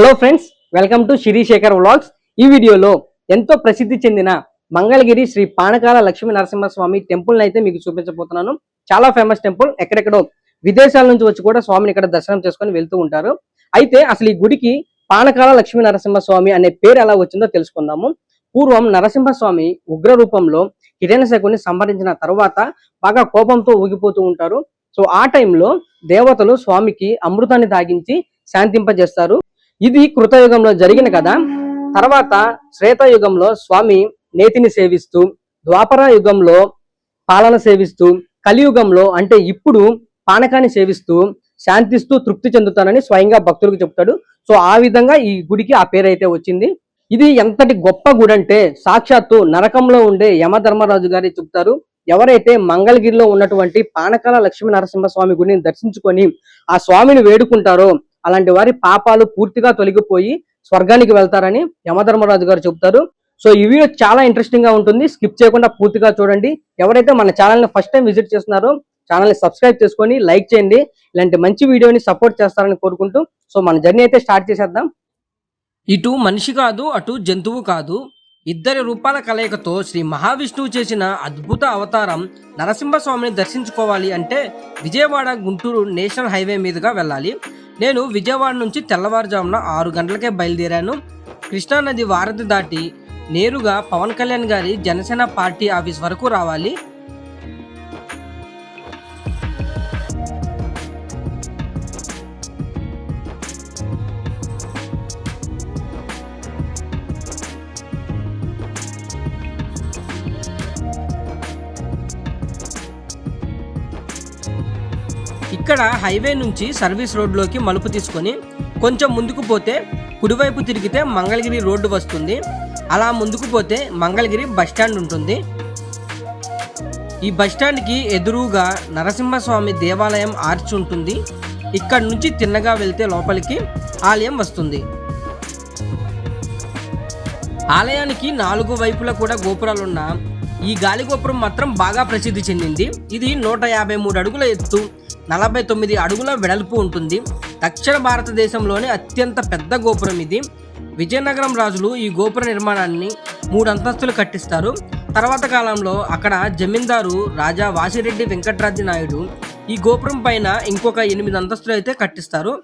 Hello friends welcome to Shri Shekhar vlogs ఈ వీడియోలో ఎంతో ప్రసిద్ధి చెందిన మంగళగిరి శ్రీ పానకాల లక్ష్మీ నరసింహస్వామి టెంపుల్ అయితే మీకు చూపించబోతున్నాను. చాలా ఫేమస్ టెంపుల్ ఎక్కడెక్కడో విదేశాల నుంచి వచ్చి కూడా స్వామిని ఇక్కడ దర్శనం చేసుకొని వెళ్తూ ఉంటారు. అయితే అసలు ఈ గుడికి పానకాల లక్ష్మీ నరసింహస్వామి అనే పేరు ఎలా వచ్చిందో తెలుసుకుందాము. పూర్వం నరసింహస్వామి ఉగ్ర రూపంలో హిరణ్యశకుని సంహరించిన తర్వాత బాగా కోపంతో ఊగిపోతూ ఉంటారు. సో ఆ టైంలో దేవతలు స్వామికి అమృతాన్ని తాగించి శాంతింపజేస్తారు. ఇది కృతయుగంలో జరిగిన కదా తర్వాత శ్వేతయుగంలో స్వామి నేతిని సేవిస్తూ ద్వాపర యుగంలో పాలన సేవిస్తూ కలియుగంలో అంటే ఇప్పుడు పానకాన్ని సేవిస్తూ శాంతిస్తూ తృప్తి చెందుతానని స్వయంగా భక్తులకు చెప్తాడు. సో ఆ విధంగా ఈ గుడికి ఆ పేరు అయితే వచ్చింది. ఇది ఎంతటి గొప్ప గుడి అంటే సాక్షాత్తు నరకంలో ఉండే యమధర్మరాజు గారి చెప్తారు. ఎవరైతే మంగళగిరిలో ఉన్నటువంటి పానకాల లక్ష్మీ నరసింహస్వామి గుడిని దర్శించుకొని ఆ స్వామిని వేడుకుంటారో అలాంటి వారి పాపాలు పూర్తిగా తొలగిపోయి స్వర్గానికి వెళ్తారని యమధర్మరాజు గారు చెప్తారు సో ఈ వీడియో చాలా ఇంట్రెస్టింగ్గా ఉంటుంది. స్కిప్ చేయకుండా పూర్తిగా చూడండి. ఎవరైతే మన ఛానల్ని ఫస్ట్ టైం విజిట్ చేస్తున్నారో ఛానల్ని సబ్స్క్రైబ్ చేసుకొని లైక్ చేయండి. ఇలాంటి మంచి వీడియోని సపోర్ట్ చేస్తారని కోరుకుంటూ సో మన జర్నీ అయితే స్టార్ట్ చేసేద్దాం. ఇటు మనిషి కాదు అటు జంతువు కాదు. ఇద్దరి రూపాల కలయికతో శ్రీ మహావిష్ణువు చేసిన అద్భుత అవతారం నరసింహస్వామిని దర్శించుకోవాలి అంటే విజయవాడ గుంటూరు నేషనల్ హైవే మీదుగా వెళ్ళాలి. నేను విజయవాడ నుంచి తెల్లవారుజామున ఆరు గంటలకే బయలుదేరాను. కృష్ణానది వారధి దాటి నేరుగా పవన్ కళ్యాణ్ గారి జనసేన పార్టీ ఆఫీస్ వరకు రావాలి. ఇక్కడ హైవే నుంచి సర్వీస్ రోడ్లోకి మలుపు తీసుకొని కొంచెం ముందుకు పోతే కుడివైపు తిరిగితే మంగళగిరి రోడ్డు వస్తుంది. అలా ముందుకు పోతే మంగళగిరి బస్ స్టాండ్ ఉంటుంది. ఈ బస్ ఎదురుగా నరసింహస్వామి దేవాలయం ఆర్చ్ ఉంటుంది. ఇక్కడ నుంచి తిన్నగా వెళ్తే లోపలికి ఆలయం వస్తుంది. ఆలయానికి నాలుగు వైపులా కూడా గోపురాలున్న ఈ గాలి గోపురం మాత్రం బాగా ప్రసిద్ధి చెందింది. ఇది నూట యాభై మూడు అడుగుల ఎత్తు. నలభై తొమ్మిది అడుగుల వెడల్పు ఉంటుంది. దక్షిణ భారతదేశంలోని అత్యంత పెద్ద గోపురం ఇది. విజయనగరం రాజులు ఈ గోపుర నిర్మాణాన్ని మూడు అంతస్తులు కట్టిస్తారు. తర్వాత కాలంలో అక్కడ జమీందారు రాజా వాసిరెడ్డి వెంకట్రాజు నాయుడు ఈ గోపురం పైన ఇంకొక ఎనిమిది అంతస్తులు అయితే కట్టిస్తారు.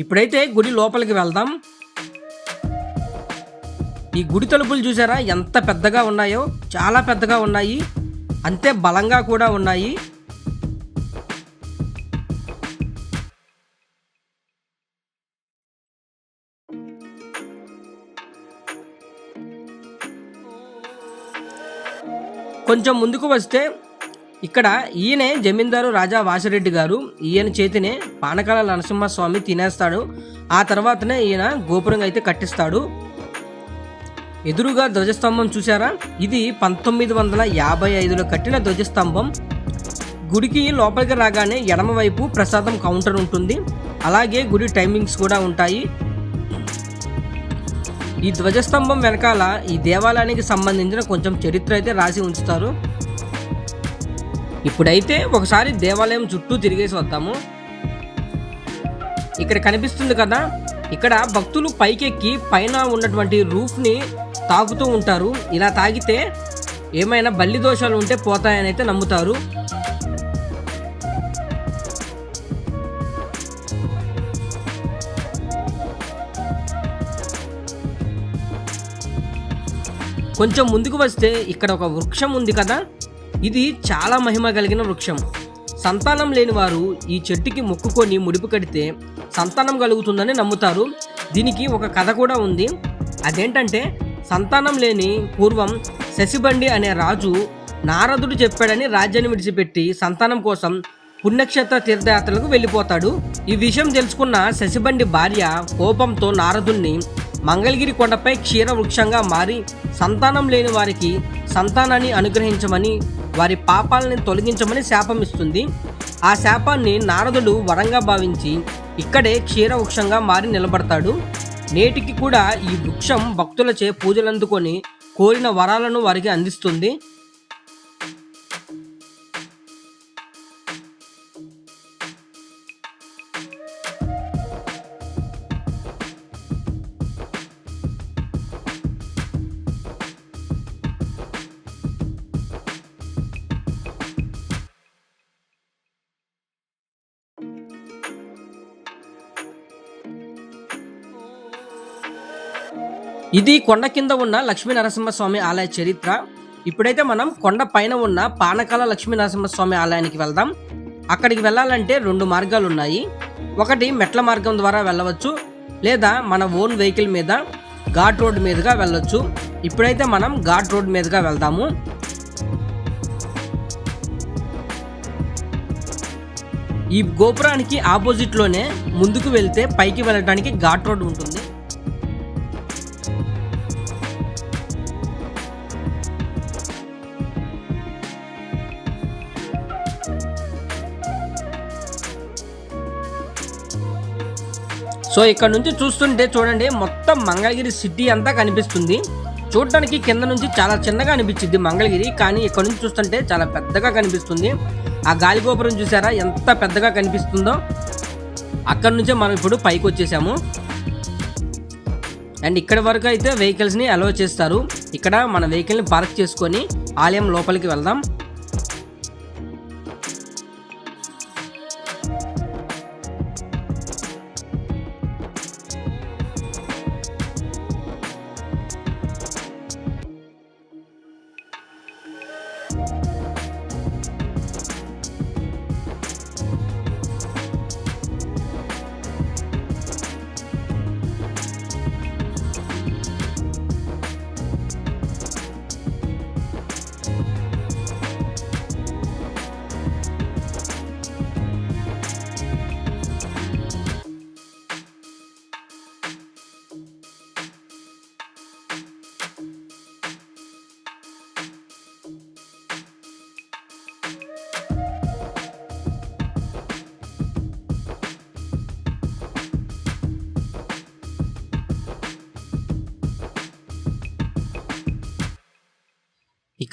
ఇప్పుడైతే గుడి లోపలికి వెళ్దాం. ఈ గుడి తలుపులు చూసారా? ఎంత పెద్దగా ఉన్నాయో చాలా పెద్దగా ఉన్నాయి. అంతే బలంగా కూడా ఉన్నాయి. కొంచెం ముందుకు వస్తే ఇక్కడ ఈయనే జమీందారు రాజా వాసిరెడ్డి గారు. ఈయన చేతినే పానకాల నరసింహస్వామి తినేస్తాడు. ఆ తర్వాతనే ఈయన గోపురం అయితే కట్టిస్తాడు. ఎదురుగా ధ్వజస్తంభం చూసారా ఇది పంతొమ్మిది వందల యాభై ఐదులో కట్టిన ధ్వజస్తంభం. గుడికి లోపలికి రాగానే ఎడమవైపు ప్రసాదం కౌంటర్ ఉంటుంది. అలాగే గుడి టైమింగ్స్ కూడా ఉంటాయి. ఈ ధ్వజస్తంభం వెనకాల ఈ దేవాలయానికి సంబంధించిన కొంచెం చరిత్ర అయితే రాసి ఉంచుతారు. ఇప్పుడైతే ఒకసారి దేవాలయం చుట్టూ తిరిగేసి వద్దాము. ఇక్కడ కనిపిస్తుంది కదా ఇక్కడ భక్తులు పైకెక్కి పైన ఉన్నటువంటి రూఫ్ని తాకుతూ ఉంటారు. ఇలా తాగితే ఏమైనా బల్లి దోషాలు ఉంటే పోతాయని అయితే నమ్ముతారు. కొంచెం ముందుకు వస్తే ఇక్కడ ఒక వృక్షం ఉంది కదా ఇది చాలా మహిమ కలిగిన వృక్షం. సంతానం లేని వారు ఈ చెట్టుకి మొక్కుకొని ముడిపు కడితే సంతానం కలుగుతుందని నమ్ముతారు. దీనికి ఒక కథ కూడా ఉంది. అదేంటంటే సంతానం లేని పూర్వం శశిబండి అనే రాజు నారదుడు చెప్పాడని రాజ్యాన్ని విడిచిపెట్టి సంతానం కోసం పుణ్యక్షేత్ర తీర్థయాత్రలకు వెళ్ళిపోతాడు. ఈ విషయం తెలుసుకున్న శశిబండి భార్య కోపంతో నారదుణ్ణి మంగళగిరి కొండపై క్షీర వృక్షంగా మారి సంతానం లేని వారికి సంతానాన్ని అనుగ్రహించమని వారి పాపాలని తొలగించమని శాపమిస్తుంది. ఆ శాపాన్ని నారదుడు వరంగా భావించి ఇక్కడే క్షీర వృక్షంగా మారి నిలబడతాడు. నేటికి కూడా ఈ వృక్షం భక్తులచే పూజలందుకొని కోరిన వరాలను వారికి అందిస్తుంది. ఇది కొండ కింద ఉన్న లక్ష్మీ నరసింహస్వామి ఆలయ చరిత్ర. ఇప్పుడైతే మనం కొండ పైన ఉన్న పానకాల లక్ష్మీ నరసింహస్వామి ఆలయానికి వెళ్దాం. అక్కడికి వెళ్ళాలంటే రెండు మార్గాలు ఉన్నాయి. ఒకటి మెట్ల మార్గం ద్వారా వెళ్ళవచ్చు లేదా మన ఓన్ వెహికల్ మీద ఘాట్ రోడ్ మీదుగా వెళ్ళొచ్చు. ఇప్పుడైతే మనం ఘాట్ రోడ్ మీదుగా వెళ్దాము. ఈ గోపురానికి ఆపోజిట్లోనే ముందుకు వెళ్తే పైకి వెళ్ళడానికి ఘాట్ రోడ్ ఉంటుంది. సో ఇక్కడ నుంచి చూస్తుంటే చూడండి మొత్తం మంగళగిరి సిటీ అంతా కనిపిస్తుంది. చూడటానికి కింద నుంచి చాలా చిన్నగా అనిపించింది మంగళగిరి కానీ ఇక్కడ నుంచి చూస్తుంటే చాలా పెద్దగా కనిపిస్తుంది. ఆ గాలి గోపురం చూసారా ఎంత పెద్దగా కనిపిస్తుందో. అక్కడ నుంచే మనం ఇప్పుడు పైకి వచ్చేసాము. అండ్ ఇక్కడ వరకు అయితే వెహికల్స్ని అలో చేస్తారు. ఇక్కడ మన వెహికల్ని పార్క్ చేసుకొని ఆలయం లోపలికి వెళ్దాం.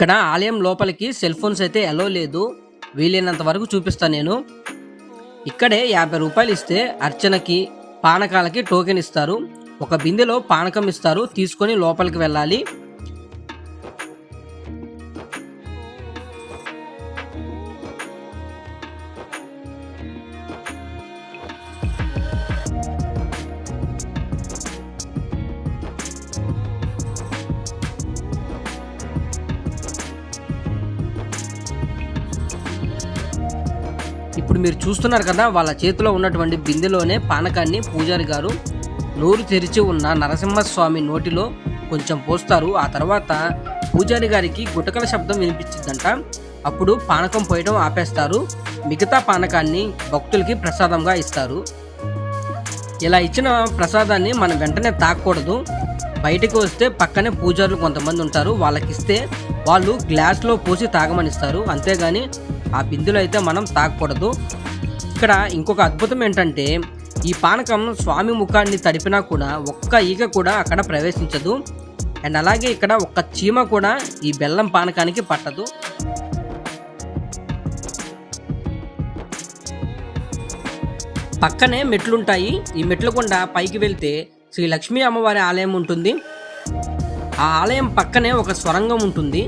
ఇక్కడ ఆలయం లోపలికి సెల్ ఫోన్స్ అయితే ఎలో లేదు. వీలైనంత వరకు చూపిస్తాను నేను. ఇక్కడే యాభై రూపాయలు ఇస్తే అర్చనకి పానకాలకి టోకెన్ ఇస్తారు. ఒక బిందెలో పానకం ఇస్తారు. తీసుకొని లోపలికి వెళ్ళాలి. ఇప్పుడు మీరు చూస్తున్నారు కదా వాళ్ళ చేతిలో ఉన్నటువంటి బిందెలోనే పానకాన్ని పూజారి గారు నోరు తెరిచి ఉన్న నరసింహస్వామి నోటిలో కొంచెం పోస్తారు. ఆ తర్వాత పూజారి గారికి గుటకల శబ్దం వినిపించిందంట అప్పుడు పానకం పోయడం ఆపేస్తారు. మిగతా పానకాన్ని భక్తులకి ప్రసాదంగా ఇస్తారు. ఇలా ఇచ్చిన ప్రసాదాన్ని మనం వెంటనే తాకూడదు. బయటకు వస్తే పక్కనే పూజారులు కొంతమంది ఉంటారు. వాళ్ళకి ఇస్తే వాళ్ళు గ్లాస్లో పోసి తాగమనిస్తారు అంతేగాని ఆ బిందులో అయితే మనం తాకూడదు ఇక్కడ ఇంకొక అద్భుతం ఏంటంటే ఈ పానకం స్వామి ముఖాన్ని తడిపినా కూడా ఒక్క ఈగ కూడా అక్కడ ప్రవేశించదు. అండ్ అలాగే ఇక్కడ ఒక్క చీమ కూడా ఈ బెల్లం పానకానికి పట్టదు. పక్కనే మెట్లుంటాయి. ఈ మెట్లు గుండా పైకి వెళ్తే శ్రీ లక్ష్మీ అమ్మవారి ఆలయం ఉంటుంది. ఆ ఆలయం పక్కనే ఒక స్వరంగం ఉంటుంది.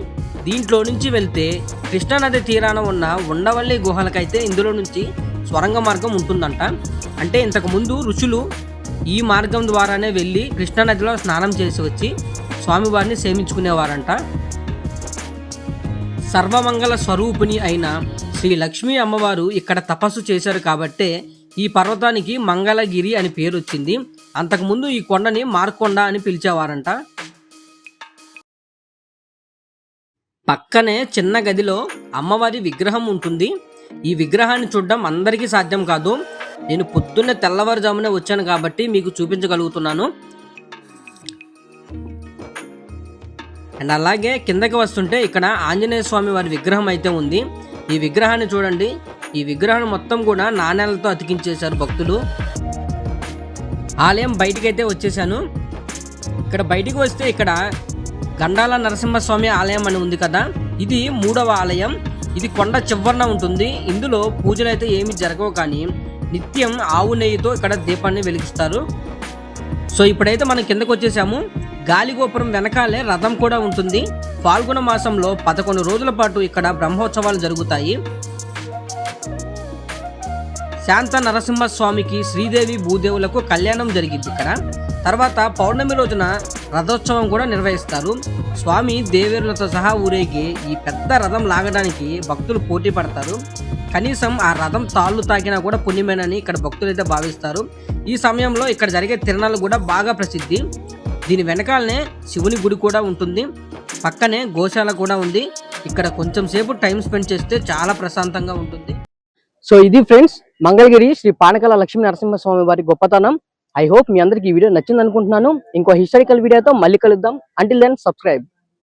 దీంట్లో నుంచి వెళ్తే కృష్ణానది తీరాన ఉన్న ఉండవల్లి గుహలకైతే ఇందులో నుంచి స్వరంగ మార్గం ఉంటుందంట. అంటే ఇంతకు ముందు ఋషులు ఈ మార్గం ద్వారానే వెళ్ళి కృష్ణానదిలో స్నానం చేసి వచ్చి స్వామివారిని సేవించుకునేవారంట. సర్వమంగళ స్వరూపిణి అయిన శ్రీ లక్ష్మీ అమ్మవారు ఇక్కడ తపస్సు చేశారు కాబట్టే ఈ పర్వతానికి మంగళగిరి అని పేరు వచ్చింది అంతకుముందు ఈ కొండని మార్కొండ అని పిలిచేవారంట. పక్కనే చిన్న గదిలో అమ్మవారి విగ్రహం ఉంటుంది. ఈ విగ్రహాన్ని చూడడం అందరికీ సాధ్యం కాదు. నేను పొద్దున్నే తెల్లవారుజామునే వచ్చాను కాబట్టి మీకు చూపించగలుగుతున్నాను. అండ్ అలాగే కిందకి వస్తుంటే ఇక్కడ ఆంజనేయ స్వామి వారి విగ్రహం అయితే ఉంది. ఈ విగ్రహాన్ని చూడండి. ఈ విగ్రహాన్ని మొత్తం కూడా నాణేలతో అతికించేశారు భక్తులు. ఆలయం బయటికి అయితే వచ్చేసాను. ఇక్కడ బయటికి వస్తే ఇక్కడ గండాల నరసింహస్వామి ఆలయం అని ఉంది కదా? ఇది మూడవ ఆలయం. ఇది కొండ చివరన ఉంటుంది. ఇందులో పూజలు అయితే ఏమి జరగవు కానీ నిత్యం ఆవు నెయ్యితో ఇక్కడ దీపాన్ని వెలిగిస్తారు. సో ఇప్పుడైతే మనం కిందకు వచ్చేసాము. గాలిగోపురం వెనకాలే రథం కూడా ఉంటుంది. పాల్గొన మాసంలో పదకొండు రోజుల పాటు ఇక్కడ బ్రహ్మోత్సవాలు జరుగుతాయి. శాంత నరసింహ స్వామికి శ్రీదేవి భూదేవులకు కళ్యాణం జరిగింది ఇక్కడ. తర్వాత పౌర్ణమి రోజున రథోత్సవం కూడా నిర్వహిస్తారు. స్వామి దేవేరులతో సహా ఊరేగి ఈ పెద్ద రథం లాగడానికి భక్తులు పోటీ పడతారు. కనీసం ఆ రథం తాళ్ళు తాకినా కూడా పుణ్యమేనని ఇక్కడ భక్తులు అయితే భావిస్తారు. ఈ సమయంలో ఇక్కడ జరిగే తిరణాలు కూడా బాగా ప్రసిద్ధి. దీని వెనకాలనే శివుని గుడి కూడా ఉంటుంది. పక్కనే గోశాల కూడా ఉంది. ఇక్కడ కొంచెం సేపు టైం స్పెండ్ చేస్తే చాలా ప్రశాంతంగా ఉంటుంది. సో ఇది ఫ్రెండ్స్ మంగళగిరి శ్రీ పానకాల లక్ష్మీ నరసింహస్వామి వారి గొప్పతనం. ఐ హోప్ మీ అందరికి ఈ వీడియో నచ్చింది అనుకుంటున్నాను ఇంకో హిస్టారికల్ వీడియోతో మళ్ళీ కలుద్దాం. Until then subscribe